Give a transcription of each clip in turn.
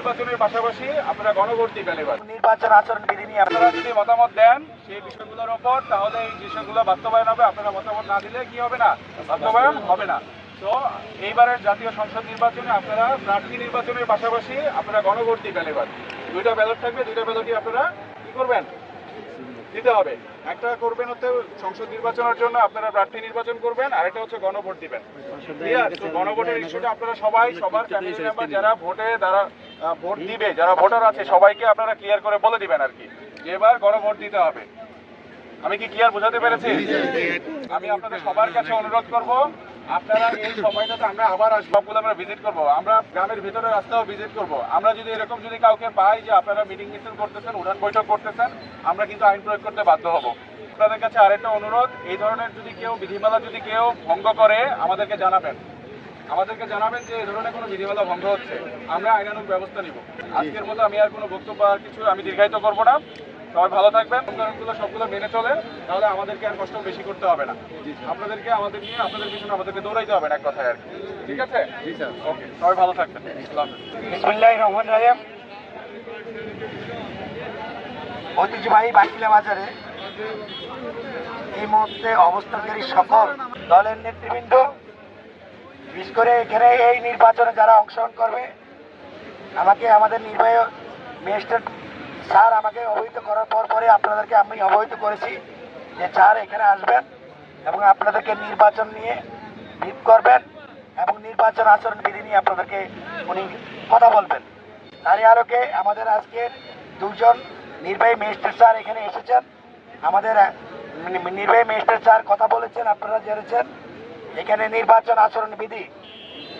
নির্বাচনের পাশাপাশি আপনারা গণভোট দিবেন এবার নির্বাচন আচরণ বিধি নিয়ে আপনারা যদি মতামত দেন সেই বিষয়গুলোর ওপর তাহলে এই বিষয়গুলো বাস্তবায়ন হবে। আপনারা মতামত না দিলে কি হবে না? বাস্তবায়ন হবে না। তো এইবারের জাতীয় সংসদ নির্বাচনে আপনারা প্রার্থী নির্বাচনের পাশাপাশি আপনারা গণভোট দিবেন এবার দুইটা ব্যালট থাকবে দুইটা ব্যালটই আপনারা কি করবেন? দিতে হবে। একটা করবেন হচ্ছে সংসদ নির্বাচনের জন্য আপনারা প্রার্থী নির্বাচন করবেন আর একটা হচ্ছে গণভোট দিবেন গণভোটের ইস্যুটা আপনারা সবাই সবার ফ্যামিলি মেম্বার যারা ভোটে যারা আহ, ভোট দিবে। যারা ভোটার আছে, সবাইকে আপনারা ক্লিয়ার করে বলে দিবেন আর কি। যে এবার গণভোট দিতে হবে। আমি কি ক্লিয়ার বোঝাতে পেরেছি? আমি আপনাদের সবার কাছে অনুরোধ করব, আপনারা এই সময়টাতে আমরা আবার সবগুলো আমরা ভিজিট করব। আমরা গ্রামের ভিতরে রাস্তাও ভিজিট করব। আমরা যদি এরকম যদি কাউকে পাই যে আপনারা মিটিং মিছিল করতেছেন, উঠান বৈঠক করতেছেন, আমরা কিন্তু আইন প্রয়োগ করতে বাধ্য হব। আপনাদের কাছে আরেকটা অনুরোধ, এই ধরনের যদি কেউ বিধিমালা যদি কেউ ভঙ্গ করে, আমাদেরকে জানাবেন। আমাদেরকে জানাবেন যে ধরনের কোনো বিধিমালা ভঙ্গ হচ্ছে। আমরা আইনানুগ ব্যবস্থা নিব। আজকের মতো আমি আর কোনো বক্তব্য আর কিছু আমি দীর্ঘায়িত করব না। সবাই ভালো থাকবেন। নিয়মকানুনগুলো সবগুলো মেনে চলে। তাহলে আমাদেরকে আর কষ্ট বেশি করতে হবে না। আপনাদেরকে আমাদের নিয়ে আপনাদের পিছনে আমাদেরকে দৌড়াইতে হবে না এক কথায় আর কি। ঠিক আছে? ওকে সবাই ভালো থাকবেন। বিসমিল্লাহির রহমানির ঐতিহ্যবাহী বাকিলা বাজারে এই মুহূর্তে অবস্থানকারী সকল দলের নেতৃবৃন্দ বিশেষ করে এখানে এই নির্বাচনে যারা অংশগ্রহণ করবে, আমাকে আমাদের নির্বাহী ম্যাজিস্ট্রেট স্যার আমাকে অবহিত করার পর পরে আপনাদেরকে আমি অবহিত করেছি যে স্যার এখানে আসবেন এবং আপনাদেরকে নির্বাচন নিয়ে ভিত করবেন এবং নির্বাচন আচরণ বিধি নিয়ে আপনাদেরকে উনি কথা বলবেন। তারই আলোকে আমাদের আজকে দুজন নির্বাহী ম্যাজিস্ট্রেট স্যার এখানে এসেছেন। আমাদের নির্বাহী ম্যাজিস্ট্রেট স্যার কথা বলেছেন, আপনারা জেনেছেন। এখানে নির্বাচন আচরণ বিধি।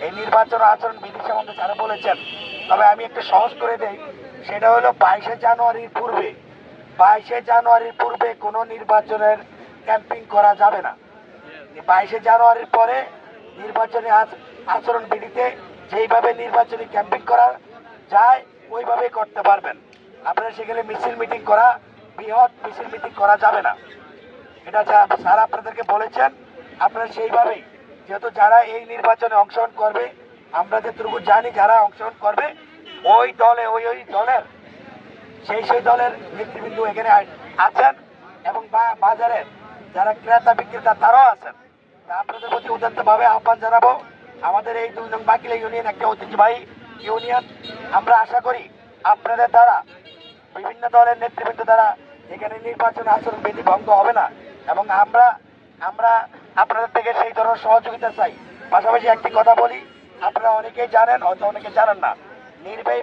এই নির্বাচন আচরণ বিধি সম্বন্ধে যারা বলেছেন, তবে আমি একটু সহজ করে দেই। সেটা হলো বাইশে জানুয়ারির পূর্বে। বাইশে জানুয়ারির পূর্বে কোনো নির্বাচনের ক্যাম্পিং করা যাবে না। বাইশে জানুয়ারির পরে নির্বাচনী আচ- আচরণ বিধিতে যেইভাবে নির্বাচনী ক্যাম্পিং করা যায় ওইভাবেই করতে পারবেন। আপনারা সেখানে মিছিল মিটিং করা, বৃহৎ মিছিল মিটিং করা যাবে না। এটা যা স্যার আপনাদেরকে বলেছেন আপনারা সেইভাবেই, যেহেতু যারা এই নির্বাচনে অংশগ্রহণ করবে, আমরা যেটুকু জানি যারা অংশগ্রহণ করবে, ওই দলে, ওই ওই দলের, সেই সেই দলের নেতৃবৃন্দ এখানে আছেন এবং বাজারের যারা ক্রেতা বিক্রেতা, তারাও আছেন। আপনাদের প্রতি উদাত্তভাবে আহ্বান জানাব। আমাদের এই দুজন বাকিলা ইউনিয়ন একটা ঐতিহ্যবাহী ইউনিয়ন। আমরা আশা করি আপনাদের দ্বারা, বিভিন্ন দলের নেতৃবৃন্দ দ্বারা এখানে নির্বাচন আচরণ বিধি ভঙ্গ হবে না। এবং আমরা আমরা আপনাদের থেকে সেই ধরনের সহযোগিতা চাই। পাশাপাশি একটি কথা বলি, আপনারা অনেকেই জানেন, হয়তো অনেকে জানেন না নির্বাহী